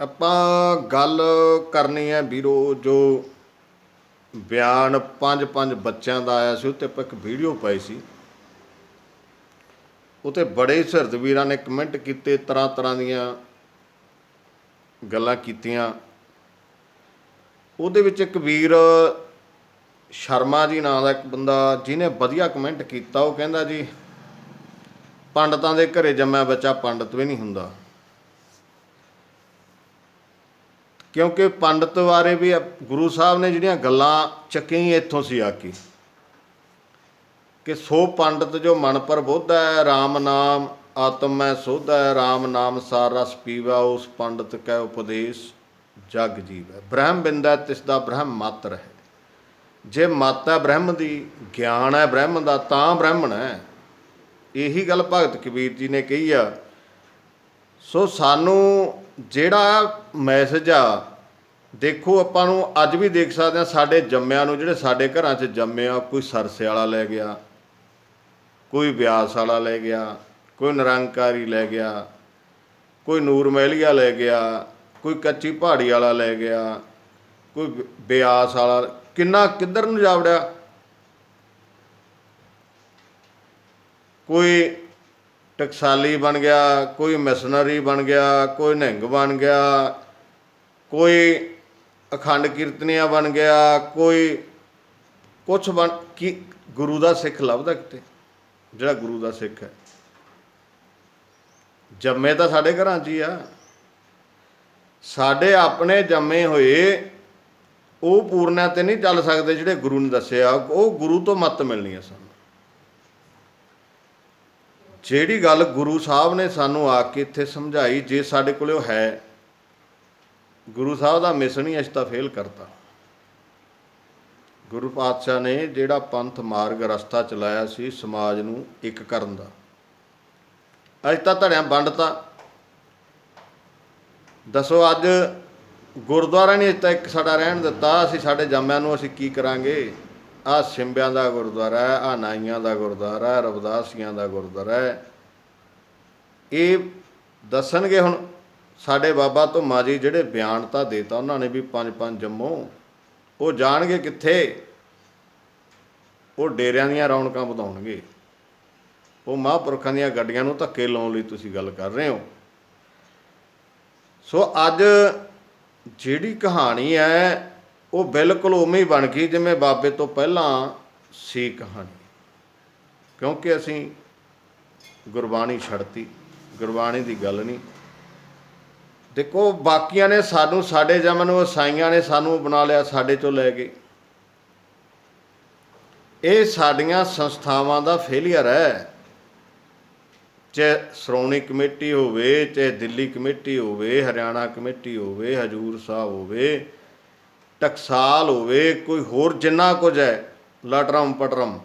ਆਪਾਂ ਗੱਲ ਕਰਨੀ ਹੈ ਵੀਰੋ, ਜੋ ਬਿਆਨ ਪੰਜ ਪੰਜ ਬੱਚਿਆਂ ਦਾ ਆਇਆ ਸੀ, ਉੱਤੇ ਆਪਾਂ ਇੱਕ ਵੀਡੀਓ ਪਾਈ ਸੀ। ਉਤੇ ਬੜੇ ਸਿਰਦ ਵੀਰਾਂ ਨੇ ਕਮੈਂਟ ਕੀਤੇ, ਤਰ੍ਹਾਂ ਤਰ੍ਹਾਂ ਦੀਆਂ ਗੱਲਾਂ ਕੀਤੀਆਂ। ਉਹਦੇ ਵਿੱਚ ਇੱਕ ਵੀਰ ਸ਼ਰਮਾ ਜੀ ਨਾਂ ਦਾ ਇੱਕ ਬੰਦਾ, ਜਿਹਨੇ ਵਧੀਆ ਕਮੈਂਟ ਕੀਤਾ, ਉਹ ਕਹਿੰਦਾ ਜੀ, ਪੰਡਤਾਂ ਦੇ ਘਰੇ ਜੰਮਿਆ ਬੱਚਾ ਪੰਡਤ ਵੀ ਨਹੀਂ ਹੁੰਦਾ। ਕਿਉਂਕਿ ਪੰਡਤ ਬਾਰੇ ਵੀ ਗੁਰੂ ਸਾਹਿਬ ਨੇ ਜਿਹੜੀਆਂ ਗੱਲਾਂ ਚੱਕੀਆਂ ਇੱਥੋਂ ਸੀ ਆ ਕੇ। ਕਿ ਸੋ ਪੰਡਤ ਜੋ ਮਨ ਪਰ ਬੁੱਧ ਹੈ RAM ਨਾਮ ਆਤਮ ਮੈਂ ਸੋਧਾ ਹੈ RAM ਨਾਮ ਸਾਰ ਰਸ ਪੀਵਾ, ਉਸ ਪੰਡਤ ਕੈ ਉਪਦੇਸ਼ ਜਗ ਜੀਵ। ਹੈ ਬ੍ਰਹਮ ਬਿੰਦਾ, ਤਿਸ ਦਾ ਬ੍ਰਹਮ ਮਾਤਰ ਹੈ। ਜੇ ਮਾਤਾ ਬ੍ਰਹਮ ਦੀ ਗਿਆਨ ਹੈ ਬ੍ਰਹਮ ਦਾ, ਤਾਂ ਬ੍ਰਾਹਮਣ ਹੈ। ਇਹੀ ਗੱਲ ਭਗਤ ਕਬੀਰ ਜੀ ਨੇ ਕਹੀ ਆ। ਸੋ ਸਾਨੂੰ ਜਿਹੜਾ ਮੈਸੇਜ ਆ, ਦੇਖੋ ਆਪਾਂ ਨੂੰ ਅੱਜ ਵੀ ਦੇਖ ਸਕਦੇ ਆ ਸਾਡੇ ਜੰਮਿਆਂ ਨੂੰ, ਜਿਹੜੇ ਸਾਡੇ ਘਰਾਂ 'ਚ ਜੰਮੇ ਆ, ਕੋਈ ਸਰਸੇ ਵਾਲਾ ਲੈ ਗਿਆ, ਕੋਈ ਵਿਆਸ ਵਾਲਾ ਲੈ ਗਿਆ, ਕੋਈ ਨਿਰੰਕਾਰੀ ਲੈ ਗਿਆ, ਕੋਈ ਨੂਰ ਮਹਿਲੀਆ ਲੈ ਗਿਆ, ਕੋਈ ਕੱਚੀ ਪਹਾੜੀ ਵਾਲਾ ਲੈ ਗਿਆ, ਕੋਈ ਬਿਆਸ ਵਾਲਾ, ਕਿੰਨਾ ਕਿੱਧਰ ਨੂੰ ਜਾਵੜਿਆ? ਕੋਈ ਟਕਸਾਲੀ ਬਣ ਗਿਆ, ਕੋਈ ਮਿਸ਼ਨਰੀ ਬਣ ਗਿਆ, ਕੋਈ ਨਿਹੰਗ ਬਣ ਗਿਆ, ਕੋਈ ਅਖੰਡ ਕੀਰਤਨੀਆ ਬਣ ਗਿਆ, ਕੋਈ ਕੁਛ ਬਣ, ਕੀ ਗੁਰੂ ਦਾ ਸਿੱਖ ਲੱਭਦਾ ਕਿਤੇ? ਜਿਹੜਾ ਗੁਰੂ ਦਾ ਸਿੱਖ ਹੈ। ਜੰਮੇ ਤਾਂ ਸਾਡੇ ਘਰਾਂ 'ਚ ਹੀ ਆ। ਸਾਡੇ ਆਪਣੇ ਜੰਮੇ ਹੋਏ, ਉਹ ਪੂਰਨਿਆਂ ਤੇ ਨਹੀਂ ਚੱਲ ਸਕਦੇ ਜਿਹੜੇ ਗੁਰੂ ਨੇ ਦੱਸਿਆ। ਉਹ ਗੁਰੂ ਤੋਂ ਮੱਤ ਮਿਲਣੀ ਆ ਸਾਨੂੰ। ਜਿਹੜੀ ਗੱਲ ਗੁਰੂ ਸਾਹਿਬ ਨੇ ਸਾਨੂੰ ਆ ਕੇ ਇੱਥੇ ਸਮਝਾਈ, ਜੇ ਸਾਡੇ ਕੋਲੇ ਉਹ ਹੈ, ਗੁਰੂ ਸਾਹਿਬ ਦਾ ਮਿਸ਼ਨ ਹੀ ਅਸੀਂ ਤਾਂ ਫੇਲ ਕਰਤਾ। ਗੁਰੂ ਪਾਤਸ਼ਾਹ ਨੇ ਜਿਹੜਾ ਪੰਥ ਮਾਰਗ ਰਸਤਾ ਚਲਾਇਆ ਸੀ, ਸਮਾਜ ਨੂੰ ਇੱਕ ਕਰਨ ਦਾ। ਅੱਜ ਤਾਂ ਧੜਿਆਂ ਵੰਡਤਾ ਦੱਸੋ, ਅੱਜ ਗੁਰਦੁਆਰਾ ਨੇ ਤਾਂ ਇੱਕ ਸਾਡਾ ਰਹਿਣ ਦਿੱਤਾ, ਅਸੀਂ ਸਾਡੇ ਜਾਮਿਆਂ ਨੂੰ ਅਸੀਂ ਕੀ ਕਰਾਂਗੇ? ਆ ਸਿੰਬਿਆਂ ਦਾ ਗੁਰਦੁਆਰਾ ਹੈ, ਆ ਨਾਈਆਂ ਦਾ ਗੁਰਦੁਆਰਾ ਹੈ, ਰਵਦਾਸੀਆਂ ਦਾ ਗੁਰਦੁਆਰਾ ਹੈ। ਇਹ ਦੱਸਣਗੇ ਹੁਣ ਸਾਡੇ ਬਾਬਾ ਧੁੰਮਾ ਜੀ ਜਿਹੜੇ ਬਿਆਨ ਤਾਂ ਦੇਤਾ, ਉਹਨਾਂ ਨੇ ਵੀ ਪੰਜ ਪੰਜ ਜੰਮੋ। ਉਹ ਜਾਣਗੇ ਕਿੱਥੇ? ਉਹ ਡੇਰਿਆਂ ਦੀਆਂ ਰੌਣਕਾਂ ਵਧਾਉਣਗੇ। ਉਹ ਮਹਾਂਪੁਰਖਾਂ ਦੀਆਂ ਗੱਡੀਆਂ ਨੂੰ ਧੱਕੇ ਲਾਉਣ ਲਈ ਤੁਸੀਂ ਗੱਲ ਕਰ ਰਹੇ ਹੋ। ਸੋ ਅੱਜ ਜਿਹੜੀ ਕਹਾਣੀ ਹੈ ਉਹ ਬਿਲਕੁਲ ਉਵੇਂ ਹੀ ਬਣ ਗਈ ਜਿਵੇਂ ਬਾਬੇ ਤੋਂ ਪਹਿਲਾਂ ਸੀ ਕਹਾਣੀ। ਕਿਉਂਕਿ ਅਸੀਂ ਗੁਰਬਾਣੀ ਛੱਡਤੀ, ਗੁਰਬਾਣੀ ਦੀ ਗੱਲ ਨਹੀਂ। ਦੇਖੋ, ਬਾਕੀਆਂ ਨੇ ਸਾਨੂੰ, ਸਾਡੇ ਜਮਨ ਨੂੰ ਸਾਈਆਂ ਨੇ ਸਾਨੂੰ ਬਣਾ ਲਿਆ, ਸਾਡੇ ਚੋਂ ਲੈ ਕੇ ਇਹ ਸਾਡੀਆਂ ਸੰਸਥਾਵਾਂ ਦਾ ਫੇਲਿਅਰ ਹੈ। ਚਾਹੇ ਸ਼੍ਰੋਮਣੀ ਕਮੇਟੀ ਹੋਵੇ, ਚਾਹੇ ਦਿੱਲੀ ਕਮੇਟੀ ਹੋਵੇ, ਹਰਿਆਣਾ ਕਮੇਟੀ ਹੋਵੇ, ਹਜੂਰ ਸਾਹਿਬ ਹੋਵੇ ਟਕਸਾਲ ਹੋਵੇ, ਕੋਈ ਹੋਰ ਜਿੰਨਾ ਕੁਝ ਹੈ, ਲਟਰਮ ਪਟਰਮ।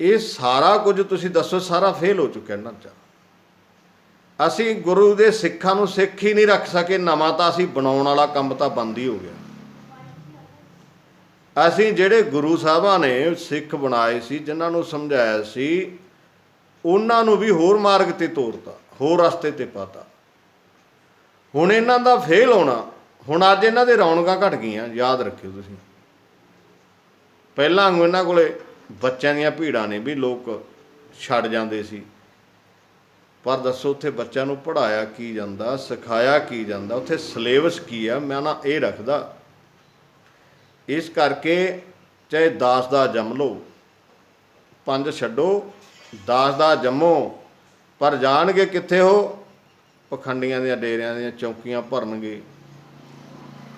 ਇਹ ਸਾਰਾ ਕੁਝ ਤੁਸੀਂ ਦੱਸੋ, ਸਾਰਾ ਫੇਲ ਹੋ ਚੁੱਕਿਆ ਇਹਨਾਂ ਚ। ਅਸੀਂ ਗੁਰੂ ਦੇ ਸਿੱਖਾਂ ਨੂੰ ਸਿੱਖ ਹੀ ਨਹੀਂ ਰੱਖ ਸਕੇ, ਨਵਾਂ ਤਾਂ ਅਸੀਂ ਬਣਾਉਣ ਵਾਲਾ ਕੰਮ ਤਾਂ ਬੰਦ ਹੀ ਹੋ ਗਿਆ। ਅਸੀਂ ਜਿਹੜੇ ਗੁਰੂ ਸਾਹਿਬਾਂ ਨੇ ਸਿੱਖ ਬਣਾਏ ਸੀ, ਜਿਨ੍ਹਾਂ ਨੂੰ ਸਮਝਾਇਆ ਸੀ, ਉਹਨਾਂ ਨੂੰ ਵੀ ਹੋਰ ਮਾਰਗ ਤੇ ਤੋਰਤਾ, ਹੋਰ ਰਸਤੇ ਤੇ ਪਾਤਾ। ਹੁਣ ਇਹਨਾਂ ਦਾ ਫੇਲ ਹੋਣਾ ਹੁਣ ਅੱਜ ਇਹਨਾਂ ਦੇ ਰੌਣਕਾਂ ਘਟ ਗਈਆਂ, ਯਾਦ ਰੱਖਿਓ ਤੁਸੀਂ। ਪਹਿਲਾਂ ਵਾਂਗੂ ਇਹਨਾਂ ਕੋਲੇ ਬੱਚਿਆਂ ਦੀਆਂ ਭੀੜਾਂ ਨੇ ਵੀ ਲੋਕ ਛੱਡ ਜਾਂਦੇ ਸੀ। ਪਰ ਦੱਸੋ ਉੱਥੇ ਬੱਚਿਆਂ ਨੂੰ ਪੜਾਇਆ ਕੀ ਜਾਂਦਾ, ਸਿਖਾਇਆ ਕੀ ਜਾਂਦਾ, ਉੱਥੇ ਸਿਲੇਬਸ ਕੀ ਆ, ਮੈਂ ਨਾ ਇਹ ਰੱਖਦਾ। ਇਸ ਕਰਕੇ ਚਾਹੇ ਦਾਸ ਦਾ ਜੰਮ ਲਓ, ਪੰਜ ਛੱਡੋ, ਦਾਸ ਦਾ ਜੰਮੋ, ਪਰ ਜਾਣਗੇ ਕਿੱਥੇ ਹੋ ਪਖੰਡੀਆਂ ਦੀਆਂ ਡੇਰਿਆਂ ਦੀਆਂ ਚੌਕੀਆਂ ਭਰਨਗੇ।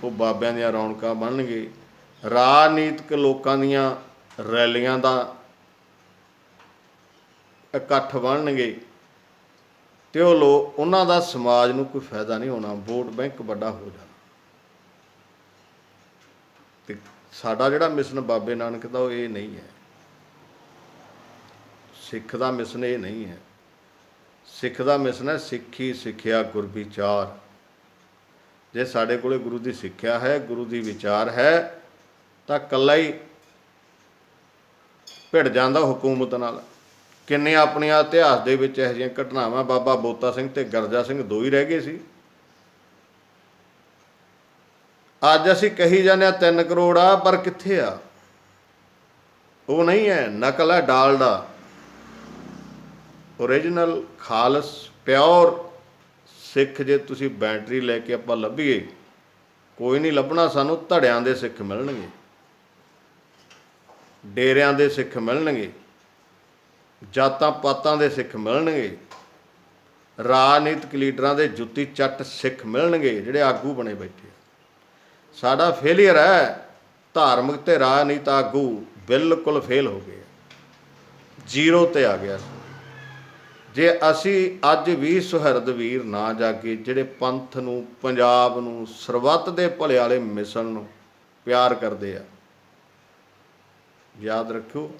ਉਹ ਬਾਬਿਆਂ ਦੀਆਂ ਰੌਣਕਾਂ ਬਣਨਗੇ। ਰਾਜਨੀਤਿਕ ਲੋਕਾਂ ਦੀਆਂ ਰੈਲੀਆਂ ਦਾ ਇਕੱਠ ਬਣਨਗੇ। ਤੇ ਉਹ ਲੋ, ਉਹਨਾਂ ਦਾ ਸਮਾਜ ਨੂੰ ਕੋਈ ਫਾਇਦਾ ਨਹੀਂ ਹੋਣਾ। ਵੋਟ ਬੈਂਕ ਵੱਡਾ ਹੋ ਜਾਣਾ। ਤੇ ਸਾਡਾ ਜਿਹੜਾ ਮਿਸ਼ਨ ਬਾਬੇ ਨਾਨਕ ਦਾ ਉਹ ਇਹ ਨਹੀਂ ਹੈ। ਸਿੱਖ ਦਾ ਮਿਸ਼ਨ ਇਹ ਨਹੀਂ ਹੈ। ਸਿੱਖ ਦਾ ਮਿਸ਼ਨ ਹੈ ਸਿੱਖੀ ਸਿੱਖਿਆ ਗੁਰ ਜੇ ਸਾਡੇ ਕੋਲੇ ਗੁਰੂ ਦੀ ਸਿੱਖਿਆ ਹੈ, ਗੁਰੂ ਦੀ ਵਿਚਾਰ ਹੈ, ਤਾਂ ਕੱਲਾ ਹੀ ਭਿੜ ਜਾਂਦਾ ਹਕੂਮਤ ਨਾਲ। ਕਿੰਨੇ ਆਪਣੀਆਂ ਇਤਿਹਾਸ ਦੇ ਵਿੱਚ ਇਹੋ ਜਿਹੀਆਂ ਘਟਨਾਵਾਂ, ਬਾਬਾ ਬੋਤਾ ਸਿੰਘ ਤੇ ਗਰਜਾ ਸਿੰਘ ਦੋ ਹੀ ਰਹਿ ਗਏ ਸੀ। ਅੱਜ ਅਸੀਂ ਕਹੀ ਜਾਂਦੇ ਆ 3 ਕਰੋੜ ਆ, ਪਰ ਕਿੱਥੇ ਆ? ਉਹ ਨਹੀਂ ਹੈ, ਨਕਲ ਹੈ ਡਾਲਡਾ। ਓਰੀਜਨਲ ਖਾਲਸ ਪਿਓਰ ਸਿੱਖ ਜੇ ਤੁਸੀਂ ਬੈਟਰੀ ਲੈ ਕੇ ਆਪਾਂ ਲੱਭੀਏ, ਕੋਈ ਨਹੀਂ ਲੱਭਣਾ ਸਾਨੂੰ, ਧੜਿਆਂ ਦੇ ਸਿੱਖ ਮਿਲਣਗੇ। ਡੇਰਿਆਂ ਦੇ ਸਿੱਖ ਮਿਲਣਗੇ। ਜਾਤਾਂ ਪਾਤਾਂ ਦੇ ਸਿੱਖ ਮਿਲਣਗੇ। ਰਾਜਨੀਤਿਕ ਲੀਡਰਾਂ ਦੇ ਜੁੱਤੀ ਚੱਟ ਸਿੱਖ ਮਿਲਣਗੇ, ਜਿਹੜੇ ਆਗੂ ਬਣੇ ਬੈਠੇ ਆ। ਸਾਡਾ ਫੇਲਿਅਰ ਹੈ, ਧਾਰਮਿਕ ਤੇ ਰਾਜਨੀਤ ਆਗੂ ਬਿਲਕੁਲ ਫੇਲ ਹੋ ਗਏ ਜ਼ੀਰੋ ਤੇ ਆ ਗਿਆ। ਜੇ ਅਸੀਂ ਅੱਜ ਵੀ ਸੁਹਿਰਦ ਵੀਰ ਨਾ ਜਾਗੇ, ਜਿਹੜੇ ਪੰਥ ਨੂੰ, ਪੰਜਾਬ ਨੂੰ, ਸਰਬੱਤ ਦੇ ਭਲੇ ਵਾਲੇ ਮਿਸ਼ਨ ਨੂੰ ਪਿਆਰ ਕਰਦੇ ਆ, ਯਾਦ ਰੱਖਿਓ,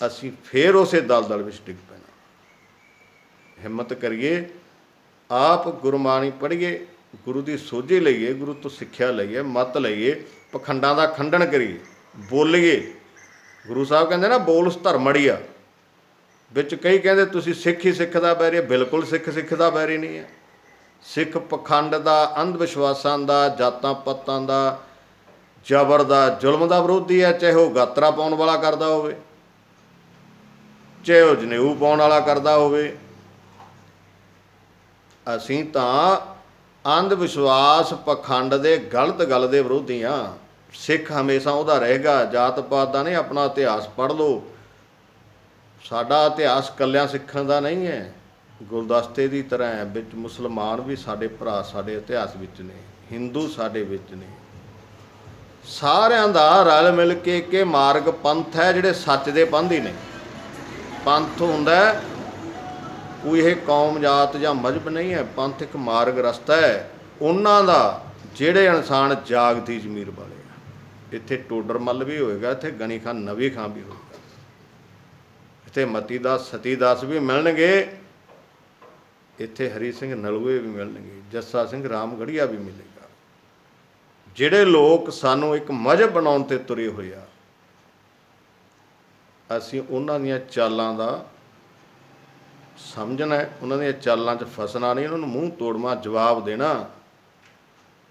ਅਸੀਂ ਫੇਰ ਉਸੇ ਦਲਦਲ ਵਿੱਚ ਡਿੱਗ ਪੈਣਾ। ਹਿੰਮਤ ਕਰੀਏ, ਆਪ ਗੁਰਬਾਣੀ ਪੜ੍ਹੀਏ, ਗੁਰੂ ਦੀ ਸੋਝੀ ਲਈਏ, ਗੁਰੂ ਤੋਂ ਸਿੱਖਿਆ ਲਈਏ, ਮਤ ਲਈਏ, ਪਖੰਡਾਂ ਦਾ ਖੰਡਨ ਕਰੀਏ, ਬੋਲੀਏ। ਗੁਰੂ ਸਾਹਿਬ ਕਹਿੰਦੇ ਨਾ, ਬੋਲ ਉਸ ਧਰਮੜੀ ਆ। ਵਿੱਚ ਕਈ ਕਹਿੰਦੇ ਤੁਸੀਂ ਸਿੱਖ ਹੀ ਸਿੱਖ ਦਾ ਬੈਰੀ ਬਿਲਕੁਲ ਸਿੱਖ ਸਿੱਖ ਦਾ ਬੈਰੀ ਨਹੀਂ ਹੈ। ਸਿੱਖ ਪਖੰਡ ਦਾ ਅੰਧ ਵਿਸ਼ਵਾਸਾਂ ਦਾ, ਜਾਤਾਂ ਪੱਤਾਂ ਦਾ, ਜ਼ਬਰ ਦਾ, ਜ਼ੁਲਮ ਦਾ ਵਿਰੋਧੀ ਹੈ, ਚਾਹੇ ਉਹ ਗਾਤਰਾ ਪਾਉਣ ਵਾਲਾ ਕਰਦਾ ਹੋਵੇ, ਚਾਹੇ ਉਹ ਜਨੇਊ ਪਾਉਣ ਵਾਲਾ ਕਰਦਾ ਹੋਵੇ। ਅਸੀਂ ਤਾਂ ਅੰਧ ਵਿਸ਼ਵਾਸ ਪਖੰਡ ਦੇ ਗਲਤ ਗੱਲ ਦੇ ਵਿਰੋਧੀ ਆ ਸਿੱਖ ਹਮੇਸ਼ਾ ਉਹਦਾ ਰਹੇਗਾ ਜਾਤ ਪਾਤ ਦਾ ਨਹੀਂ, ਆਪਣਾ ਇਤਿਹਾਸ ਪੜ੍ਹ ਲਓ। ਸਾਡਾ ਇਤਿਹਾਸ ਕੱਲਿਆਂ ਸਿੱਖਾਂ ਦਾ ਨਹੀਂ ਹੈ। ਗੁਲਦਸਤੇ ਦੀ ਤਰ੍ਹਾਂ ਹੈ ਵਿੱਚ ਮੁਸਲਮਾਨ ਵੀ ਸਾਡੇ ਭਰਾ ਸਾਡੇ ਇਤਿਹਾਸ ਵਿੱਚ ਨੇ ਹਿੰਦੂ ਸਾਡੇ ਵਿੱਚ ਨੇ। ਸਾਰਿਆਂ ਦਾ ਰਲ ਮਿਲ ਕੇ ਇੱਕ ਇਹ ਮਾਰਗ ਪੰਥ ਹੈ ਜਿਹੜੇ ਸੱਚ ਦੇ ਪੰਥੀ ਨੇ। ਪੰਥ ਹੁੰਦਾ ਹੈ, ਕੋਈ ਇਹ ਕੌਮ ਜਾਤ ਜਾਂ ਮਜਹਬ ਨਹੀਂ ਹੈ ਪੰਥ ਇੱਕ ਮਾਰਗ ਰਸਤਾ ਹੈ। ਉਹਨਾਂ ਦਾ ਜਿਹੜੇ ਇਨਸਾਨ ਜਾਗਦੀ ਜ਼ਮੀਰ ਵਾਲੇ ਆ ਇੱਥੇ ਟੋਡਰ ਮੱਲ ਵੀ ਹੋਏਗਾ ਇੱਥੇ ਗਣੀ ਖਾਨ ਨਵੀ ਖਾਂ ਵੀ ਹੋਏਗਾ। ਇੱਥੇ ਮਤੀ ਦਾਸ ਸਤੀ ਦਾਸ ਵੀ ਮਿਲਣਗੇ। ਇੱਥੇ ਹਰੀ ਸਿੰਘ ਨਲੂਏ ਵੀ ਮਿਲਣਗੇ ਜੱਸਾ ਸਿੰਘ ਰਾਮਗੜੀਆ ਵੀ ਮਿਲੇਗਾ। ਜਿਹੜੇ ਲੋਕ ਸਾਨੂੰ ਇੱਕ ਮਜਹਬ ਬਣਾਉਣ ਤੇ ਤੁਰੇ ਹੋਏ ਆ ਅਸੀਂ ਉਹਨਾਂ ਦੀਆਂ ਚਾਲਾਂ ਦਾ ਸਮਝਣਾ ਹੈ, ਉਹਨਾਂ ਦੀਆਂ ਚਾਲਾਂ 'ਚ ਫਸਣਾ ਨਹੀਂ ਉਹਨਾਂ ਨੂੰ ਮੂੰਹ ਤੋੜਮਾ ਜਵਾਬ ਦੇਣਾ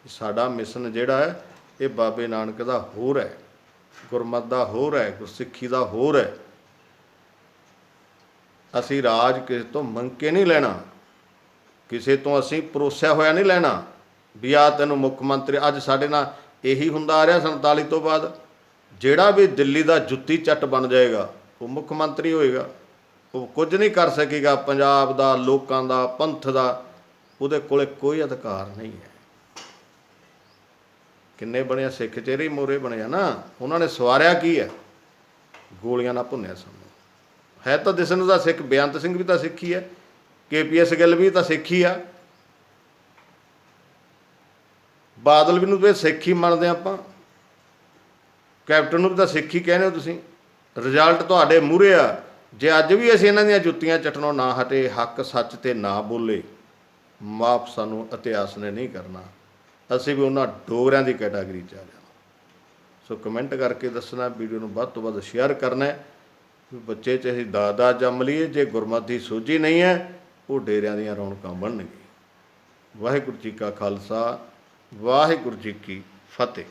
ਸਾਡਾ ਮਿਸ਼ਨ ਜਿਹੜਾ ਹੈ ਇਹ ਬਾਬੇ ਨਾਨਕ ਦਾ ਹੋਰ ਹੈ ਗੁਰਮਤ ਦਾ ਹੋਰ ਹੈ ਗੁਰਸਿੱਖੀ ਦਾ ਹੋਰ ਹੈ। ਅਸੀਂ ਰਾਜ ਕਿਸੇ ਤੋਂ ਮੰਗ ਕੇ ਨਹੀਂ ਲੈਣਾ। ਕਿਸੇ ਤੋਂ ਅਸੀਂ ਪਰੋਸਿਆ ਹੋਇਆ ਨਹੀਂ ਲੈਣਾ। ਵੀ ਆ ਤੈਨੂੰ ਮੁੱਖ ਮੰਤਰੀ, ਅੱਜ ਸਾਡੇ ਨਾਲ ਇਹੀ ਹੁੰਦਾ ਆ ਰਿਹਾ 47 ਤੋਂ ਬਾਅਦ। ਜਿਹੜਾ ਵੀ ਦਿੱਲੀ ਦਾ ਜੁੱਤੀ ਚੱਟ ਬਣ ਜਾਏਗਾ, ਉਹ ਮੁੱਖ ਮੰਤਰੀ ਹੋਏਗਾ। ਉਹ ਕੁਝ ਨਹੀਂ ਕਰ ਸਕੇਗਾ। ਪੰਜਾਬ ਦਾ, ਲੋਕਾਂ ਦਾ, ਪੰਥ ਦਾ, ਉਹਦੇ ਕੋਲੇ ਕੋਈ ਅਧਿਕਾਰ ਨਹੀਂ ਹੈ। ਕਿੰਨੇ ਬਣਿਆ ਸਿੱਖ ਚਿਹਰੇ ਮੋਰੇ ਬਣਿਆ ਨਾ। ਉਹਨਾਂ ਨੇ ਸਵਾਰਿਆ ਕੀ ਹੈ? ਗੋਲੀਆਂ ਨਾਲ ਭੁੰਨਿਆ ਸਾਨੂੰ। ਹੈ ਤਾਂ ਦਿਸਣ ਦਾ ਸਿੱਖ ਬੇਅੰਤ ਸਿੰਘ ਵੀ ਤਾਂ ਸਿੱਖ ਹੀ ਹੈ ਕੇਪੀਐਸ ਗਿੱਲ ਵੀ ਤਾਂ ਸਿੱਖੀ ਆ। ਬਾਦਲ ਵੀ ਨੂੰ ਵੀ ਸਿੱਖ ਹੀ ਮੰਨਦੇ ਆਪਾਂ। ਕੈਪਟਨ ਨੂੰ ਵੀ ਤਾਂ ਸਿੱਖ ਹੀ ਕਹਿੰਦੇ ਹੋ ਤੁਸੀਂ। ਰਿਜ਼ਲਟ ਤੁਹਾਡੇ ਮੂਹਰੇ ਆ। ਜੇ ਅੱਜ ਵੀ ਅਸੀਂ ਇਹਨਾਂ ਦੀਆਂ ਜੁੱਤੀਆਂ ਚਟਣੋਂ ਨਾ ਹਟੇ, ਹੱਕ ਸੱਚ ਤੇ ਨਾ ਬੋਲੇ, ਮਾਫ ਸਾਨੂੰ ਇਤਿਹਾਸ ਨੇ ਨਹੀਂ ਕਰਨਾ। ਅਸੀਂ ਵੀ ਉਹਨਾਂ ਡੋਗਰਿਆਂ ਦੀ ਕੈਟਾਗਰੀ ਚ ਆ ਜਾਣਾ। ਸੋ ਕਮੈਂਟ ਕਰਕੇ ਦੱਸਣਾ, ਵੀਡੀਓ ਨੂੰ ਵੱਧ ਤੋਂ ਵੱਧ ਸ਼ੇਅਰ ਕਰਨਾ ਹੈ। ਬੱਚੇ ਚ ਅਸੀਂ ਦਾਦਾ ਜੰਮ ਲਈਏ, ਜੇ ਗੁਰਮਤਿ ਦੀ ਸੋਝੀ ਨਹੀਂ ਹੈ, ਉਹ ਡੇਰਿਆਂ ਦੀਆਂ ਰੌਣਕਾਂ ਬਣਨਗੇ ਵਾਹਿਗੁਰੂ ਜੀ ਕਾ ਖਾਲਸਾ, ਵਾਹਿਗੁਰੂ ਜੀ ਕੀ ਫਤਿਹ।